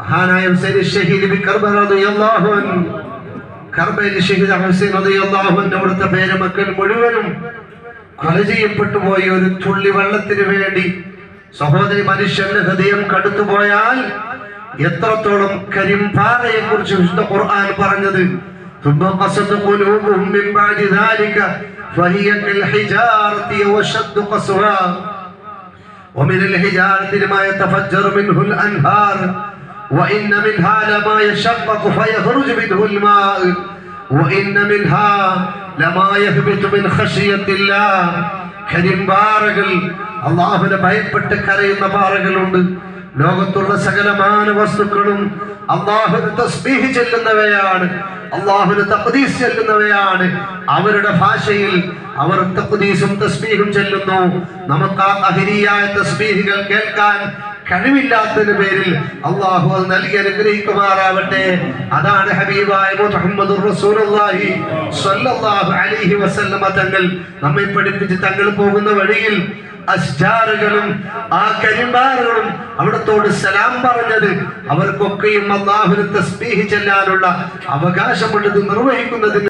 മഹാനായ ഹുസൈൻ ഷഹീദ് ബി കർബല റളിയല്ലാഹു അൻഹു കർബയിൽ ഷഹീദ് ഹുസൈൻ റളിയല്ലാഹു അൻഹു അവിടുത്തെ പേരമക്കൾ മുഴുവനും കൊല ചെയ്യപ്പെട്ടു പോയ ഒരു തുള്ളി വെള്ളത്തിന് വേണ്ടി സഹോദരി മനുഷ്യന്റെ ഹൃദയം കടുത്തുപോയാൽ എത്രത്തോളം കരിമ്പാറയെ കുറിച്ച് വിശുദ്ധ ഖുർആൻ പറഞ്ഞത് ثم قست قلوبهم من بعد ذلك فهي كالحجارة وشد قسوة ومن الحجارة لما يتفجر منه الأنهار وإن منها لما يشقق فيخرج منه الماء وإن منها لما يهبط من خشية الله കരിമ്പാറകൾ അള്ളാഹുനെ ഭയപ്പെട്ട് കരയുന്ന പാറകളുണ്ട് ലോകത്തുള്ള സകലമാന വസ്തുക്കളും അള്ളാഹുന് തസ്ബീഹ് ചെല്ലുന്നവയാണ് അള്ളാഹുന് തഖദീസ് ചെല്ലുന്നവയാണ് അവരുടെ ഭാഷയിൽ അവർ തഖദീസും തസ്ബീഹും ചെല്ലുന്നു നമുക്ക് ആ അഹിരിയായ തസ്ബീഹുകൾ കേൾക്കാൻ കഴിവില്ലാത്തതിന് പേരിൽ അള്ളാഹു അത് നൽകി അനുഗ്രഹിക്കുമാറാവട്ടെ. അതാണ് ഹബീബായ അലൈഹി വസല്ലമ തങ്ങൾ നമ്മെ പഠിപ്പിച്ച് തങ്ങൾ പോകുന്ന വഴിയിൽ അസ്ജാറുകളും ആ കരിമ്പാറുകളും അവിടത്തോട് സലാം പറഞ്ഞത് അവർക്കൊക്കെയും അള്ളാഹുവിനെ തസ്ബീഹ് ചെല്ലാനുള്ള അവകാശമുള്ളത് നിർവഹിക്കുന്നതിന്